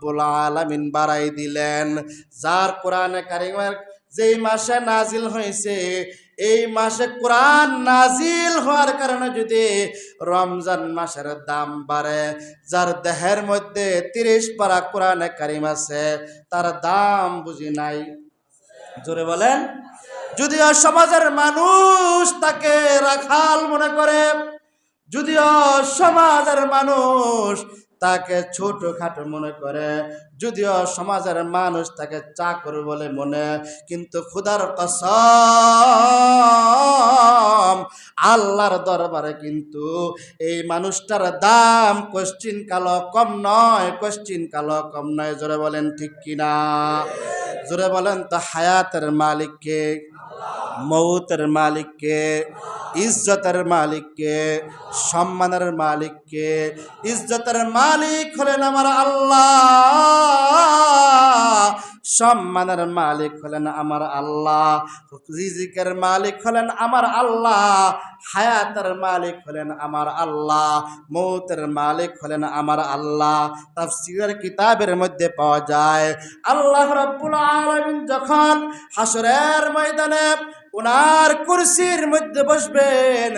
রব্বুল আলামিন বাড়াই দিলেন। যার কোরআনে কারিমের যেই মাসে নাজিল হয়েছে, এই মাসে কোরআন নাজিল হওয়ার কারণে যদি রমজান মাসের দাম বাড়ে, যার দেহের মধ্যে তিরিশ পারা কোরআনে কারিম আছে, তার দাম বুঝি নাই। জোরে বলেন। যদিও সমাজের মানুষ তাকে রাখাল মনে করে, যদিও সমাজের মানুষ তাকে ছোট খাটো মনে করে। যদিও সমাজের মানুষ তাকে চাকর বলে মনে, কিন্তু খুদার কসম, আল্লাহর দরবারে কিন্তু এই মানুষটার দাম কোশ্চিন কালো কম নয় কোশ্চিন কালো কম নয়। জোরে বলেন ঠিক কিনা? জোরে বলেন তো হায়াতের মালিককে। মৌতের মালিককে, ইজ্জতের মালিককে, সম্মানের মালিককে, ইজ্জতের মালিক হলেন আমার আল্লাহ। সম্মানের মালিক হলেন আমার আল্লাহ। রিজিকের মালিক হলেন আমার আল্লাহ। হায়াতের মালিক হলেন আমার আল্লাহ। মৌতের মালিক হলেন আমার আল্লাহ। তাফসীরের কিতাবের মধ্যে পাওয়া যায়, আল্লাহ রাব্বুল আলামিন যখন হাসরের ময়দানে ওনার কুরসির মধ্যে বসবেন।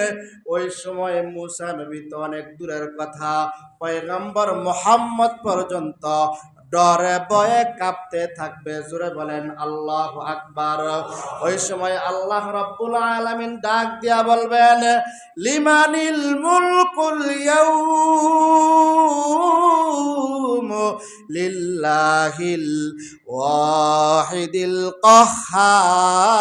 ওই সময় মুসা নবী তো অনেক দূরের কথা। পয়গম্বর মোহাম্মদ পর্যন্ত ডরে বয়ে কাঁপতে থাকবে। জোরে বলেন, আল্লাহ আকবার। ওই সময় আল্লাহ রাব্বুল আলামিন ডাক দিয়া বলবেন, লিমানিল মুলকুল ইয়াউম লিল্লাহিল ওয়াহিদিল কাহ্হার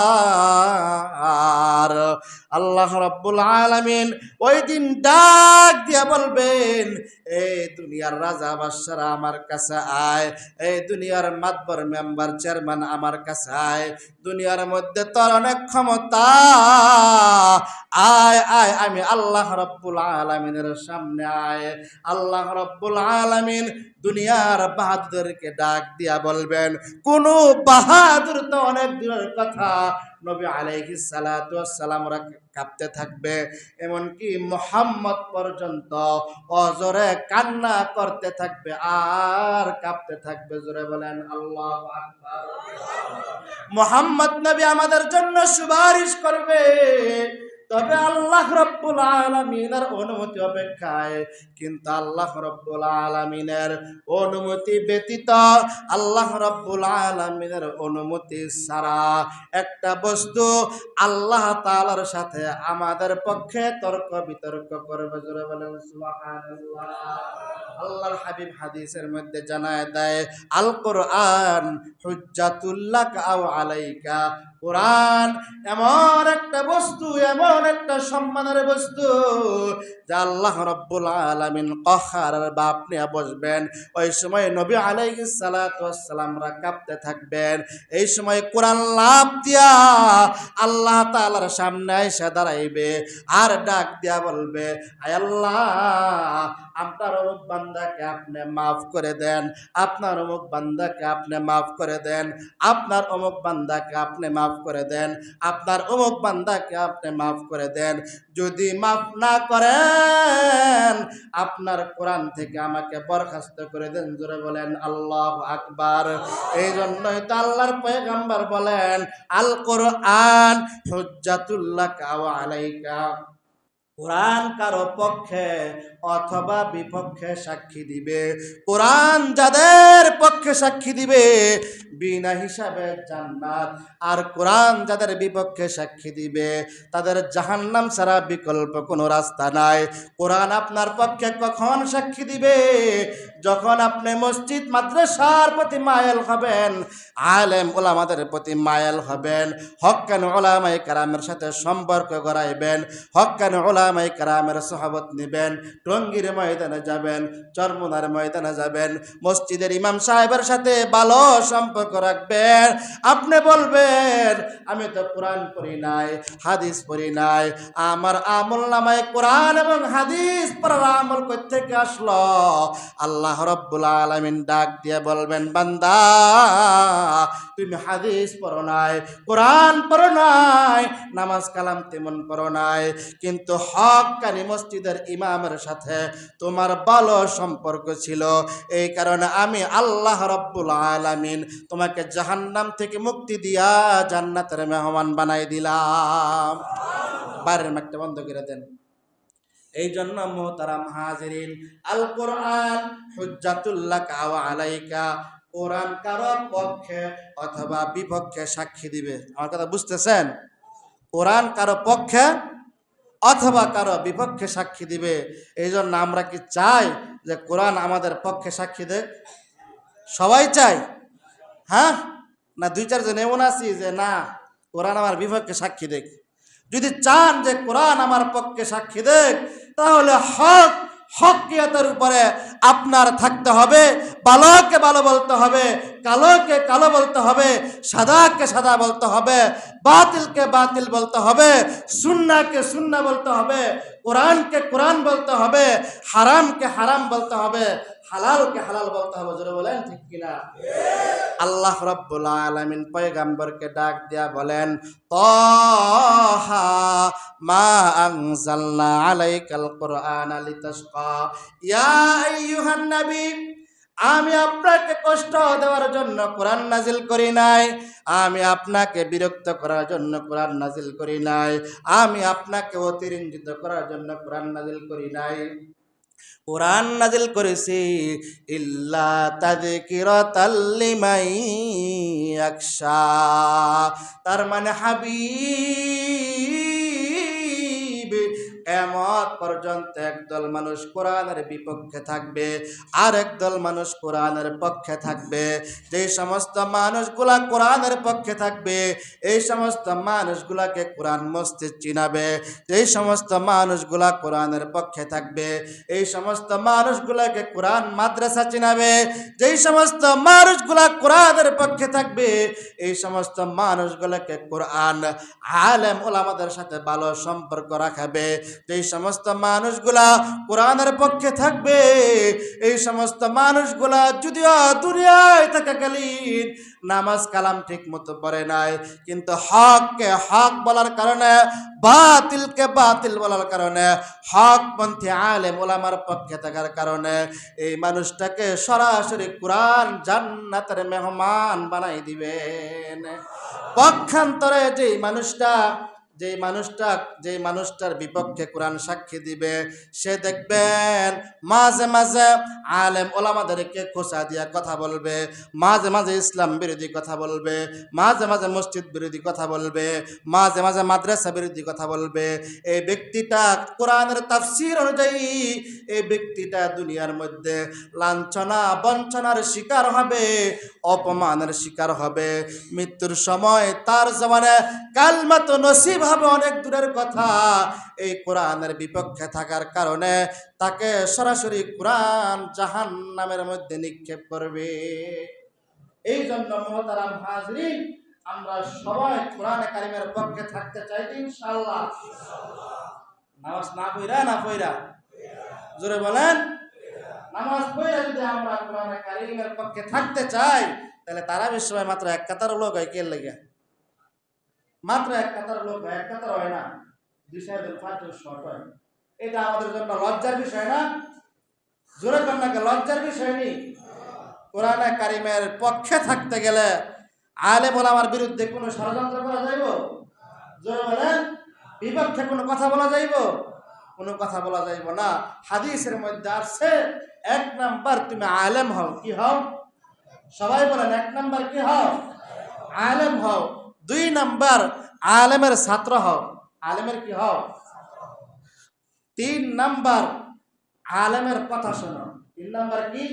আল্লাহ রাব্বুল আলামিন ওই দিন ডাক দিয়া বলবেন, এই দুনিয়ার রাজা বাদশারা আমার কাছে আয়। এই দুনিয়ার মাতবর মেম্বার চেয়ারম্যান আমার কাছে আয়, দুনিয়ার মধ্যে তোর অনেক ক্ষমতা। আয় আয়, আমি আল্লাহ রব্বুল আলমিনের সামনে আয়। আল্লাহ রব্বুল আলমিন দুনিয়ার বাহাদুরকে ডাক দিয়া বলবেন, কোনো বাহাদুর তো অনেক দূরের কথা নবী আলাইহি সালাতু সালামরা কাঁপতে থাকবে। এমনকি মোহাম্মদ পর্যন্ত অজরে কান্না করতে থাকবে, আর কাঁপতে থাকবে, জোরে বলেন আল্লাহ মোহাম্মদ নবী আমাদের জন্য সুপারিশ করবে। তবে আল্লাহ রব্বুল আলমিনের অনুমতি অপেক্ষায় কিন্তু আল্লাহ রব্বুল আলমিনের অনুমতি ব্যতীত আল্লাহ রব্বুল আলমিনের অনুমতি ছাড়া একটা বস্তু আল্লাহ তালার সাথে আমাদের পক্ষে তর্ক বিতর্ক করবে। জোরে বলেন আল্লাহর হাবিব হাদিসের মধ্যে জানায় দেয় আল কোরআন হুজ্জাতুল্লাহ আলাইকা। কোরআন এমন একটা বস্তু, এমন একটা সম্মানের বস্তু যা আল্লাহ রব্বুল আলমিন বাপ নিয়ে বসবেন। ওই সময় নবী আলাইহি সালাতামরা কাঁপতে থাকবেন। এই সময় কোরআন লাভ দিয়া আল্লাহ তালার সামনে এসে দাঁড়াইবে আর ডাক দিয়া বলবে, আয় আল্লাহ আপনার অমুক বান্দাকে আপনি মাফ করে দেন, আপনার অমুক বান্দাকে আপনি মাফ করে দেন, আপনার অমুক বান্দাকে আপনি মাফ করে দেন, আপনার অমুক বান্দাকে আপনি মাফ করে দেন। যদি মাফ না করেন, আপনার কোরআন থেকে আমাকে বরখাস্ত করে দেন, জোরে বলেন আল্লাহ আকবার। এই জন্যই তো আল্লাহর পয়গাম্বার বলেন আল কোরআন হুজ্জাতুল্লাহ কাও আলাইকা। কোরআন কারও পক্ষে অথবা বিপক্ষে সাক্ষী দিবে? কোরআন যাদের পক্ষে সাক্ষী দিবে বিনা হিসাবে জান্নাত। আর কোরআন যাদের বিপক্ষে সাক্ষী দিবে, তাদের জাহান্নাম ছাড়া বিকল্প কোনো রাস্তা নাই। কোরআন আপনার পক্ষে কখন সাক্ষী দিবে? যখন আপনি মসজিদ, মাদ্রাসার প্রতি মায়েল হবেন, আলেম ওলামাদের প্রতি মায়েল হবেন, হকান ওলামাই কারামের সাথে সম্পর্ক গড়াইবেন, হকান ওলামাই কারামের সহাবত নেবেন, টঙ্গির ময়দানে যাবেন, চরমুনার ময়দানে যাবেন, মসজিদের ইমাম সাহেবের সাথে ভালো সম্পর্ক রাখবেন। আপনি বলবেন, আমি তো কোরআন পড়ি নাই, হাদিস পড়ি নাই, আমার আমল নামায় কোরআন এবং হাদিস পড়ার আমল থেকে আসলো? আল্লাহ রব্বুল আলামিন ডাক দিয়ে বলবেন, বান্দা, তুমি হাদিস পড়ো নাই, কোরআন পড়ো নাই, নামাজ কালাম তেমন পড়ো নাই, কিন্তু হকানি মসজিদের ইমামের সাথে তোমার ভালো সম্পর্ক ছিল। এই কারণে আমি আল্লাহ রব্বুল আলামিন তোমাকে জাহান্নাম থেকে মুক্তি দিয়া জান্নাতের মেহমান বানাই দিলাম। বাইরের মাঠটা বন্ধ করে দেন। এই জন্য মোহতারাম হাজিরিন, আল কোরআন হুজ্জাতুল্লাহ কাওয়া আলাইকা, কোরআন কারও পক্ষে অথবা বিপক্ষে সাক্ষী দিবে। আমার কথা বুঝতেছেন? কোরআন কারও পক্ষে অথবা কারও বিপক্ষে সাক্ষী দিবে। এই জন্য আমরা কি চাই যে কোরআন আমাদের পক্ষে সাক্ষী দেয় সবাই চাই? হ্যাঁ? না, দুই চারজন এমন আছি যে, না, কোরআন আমার বিপক্ষে সাক্ষী দেখ। যদি চান যে কোরআন আমার পক্ষে সাক্ষী দেখ, তাহলে হক, হকিয়তের উপরে আপনার থাকতে হবে ভালোকে ভালো বলতে হবে, কালোকে কালো বলতে হবে, সাদাকে সাদা বলতে হবে, বাতিলকে বাতিল বলতে হবে, সুন্নাকে সুন্না বলতে হবে, কোরআনকে কোরআন বলতে হবে, হারামকে হারাম বলতে হবে হালালকে হালাল বলতে হবে, জোরে বলেন, ঠিক কিনা? আল্লাহ রব্বুল আলামিন পয়গাম্বরকে ডাক দিয়া বলেন, তহা মা আনজালনা আলাইকাল কোরআন লিতাশকা। ইয়া আইয়ুহান নবী, আমি আপনাকে কষ্ট দেওয়ার জন্য কোরআন নাজিল করি নাই, আমি আপনাকে বিরক্ত করার জন্য কোরআন নাজিল করি নাই, আমি আপনাকে অতিরঞ্জিত করার জন্য কোরআন নাজিল করি নাই। কোরআন নাজিল করেছে ইল্লা তাদের লিমাই ইয়াখশা। তার মানে হাবিব এমত পর্যন্ত একদল মানুষ কোরআনের বিপক্ষে থাকবে, আর একদল মানুষ কোরআনের পক্ষে থাকবে। যে সমস্ত মানুষগুলা কোরআনের পক্ষে থাকবে, এই সমস্ত মানুষগুলাকে কোরআন মসজিদ চিনাবে। যেই সমস্ত মানুষগুলা কোরআনের পক্ষে থাকবে, এই সমস্ত মানুষগুলাকে কোরআন মাদ্রাসা চিনাবে। যেই সমস্ত মানুষগুলা কোরআনের পক্ষে থাকবে, এই সমস্ত মানুষগুলাকে কোরআন আলেম ওলামাদের সাথে ভালো সম্পর্ক রাখাবে। যেই সমস্ত মানুষগুলা কোরআনের পক্ষে থাকবে। এই সমস্ত মানুষগুলা যদিও দুনিয়ায় থাকাকালীন নামাজ কালাম ঠিক মতো পড়ে নাই। কিন্তু হককে হক বলার কারণে, বাতিলকে বাতিল বলার কারণে, হক হকপন্থী আলেম ওলামার পক্ষে থাকার কারণে এই মানুষটাকে সরাসরি কোরআন জান্নাতের মেহমান বানাই দিবেন। পক্ষান্তরে যেই মানুষটা যেই মানুষটা, যেই মানুষটার বিপক্ষে কোরআন সাক্ষী দিবে, সে দেখবেন মাঝে মাঝে আলেম ওলামাদেরকে খোসা দিয়া কথা বলবে, মাঝে মাঝে ইসলাম বিরোধী কথা বলবে, মাঝে মাঝে মসজিদ বিরোধী কথা বলবে, মাঝে মাঝে মাদ্রাসা বিরোধী কথা বলবে। এই ব্যক্তিটা কোরআনের তাফসির অনুযায়ী এই ব্যক্তিটা দুনিয়ার মধ্যে লাঞ্ছনা, বঞ্চনার শিকার হবে, অপমানের শিকার হবে। মৃত্যুর সময় তার জমানে কালমাত নসিব হবে অনেক দূরের কথা। এই কোরআনের বিপক্ষে থাকার কারণে তাকে সরাসরি কোরআন জাহান নামের মধ্যে নিক্ষেপ করবে। এই জন্য মহতারাম হাজরিন, আমরা সবাই কোরআনে কারিমের পক্ষে থাকতে চাই তো ইনশাআল্লাহ। নামাজ না পইরা না পইরা জোরে বলেন। নামাজ পড়ে যদি আমরা কোরআনে কারিমের পক্ষে থাকতে চাই, তাহলে তারা সময় মাত্র এক কাতার লোক হয়, কে লেগে? মাত্র এক কাতার লোক হয়, এক কাতার হয় না। দুই সাইড পাঁচ শর্ট হয়। এটা আমাদের জন্য লজ্জার বিষয় না। জোরে কন্যাকে লজ্জার বিষয় নেই। কোরআনে কারিমের পক্ষে থাকতে গেলে আলে বলে আমার বিরুদ্ধে কোনো ষড়যন্ত্র করা যাইব? জোরে বলেন, বিপক্ষে কোনো কথা বলা যাইব? কোনো কথা বলা যাইব না। হাদিসের মধ্যে আসছে এক নাম্বার তুমি আলেম হও, কি হও? সবাই বলেন, এক নাম্বার কি হও? আলেম হও। দুই নাম্বার আলেমের ছাত্র হও। আলেমের কি হও? তিন নাম্বার আলেমের কথা শোনো। তিন নাম্বার কি?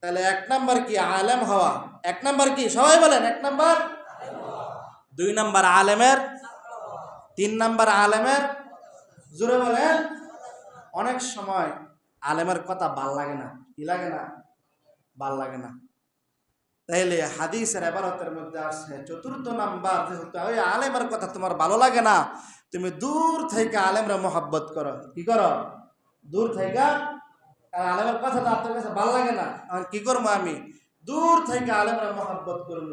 তাহলে এক নাম্বার কি আলেম হওয়া? এক নাম্বার কি? সবাই বলেন, এক নাম্বার। দুই নাম্বার আলেমের। তিন নাম্বার আলেমের। জোরে বলেন। অনেক সময় আলেমের কথা ভালো লাগে না। কি লাগে না? ভালো লাগে না। তাইলে হাদিসের এবারতের মধ্যে আসছে, চতুর্থ নাম্বার যেহেতু ওই আলেমের কথা তোমার ভালো লাগে না, তুমি দূর থেকে আলেমরা মোহাব্বত করো। কি করো? দূর থেকে আলেমের কথা তো আপনার কাছে ভালো লাগে না। কি করব আমি? দূর থেকে আলেমরা মহাব্বত করব।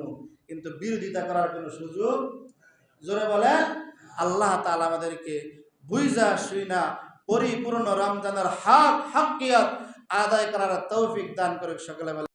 কিন্তু বিরোধিতা করার কোনো সুযোগ, জোরে বলে, আল্লাহ তালা আমাদেরকে বুঝা, শুইনা, পরিপূর্ণ রমজানের হক, হাকিয়ত আদায় করার তৌফিক দান করে সকলে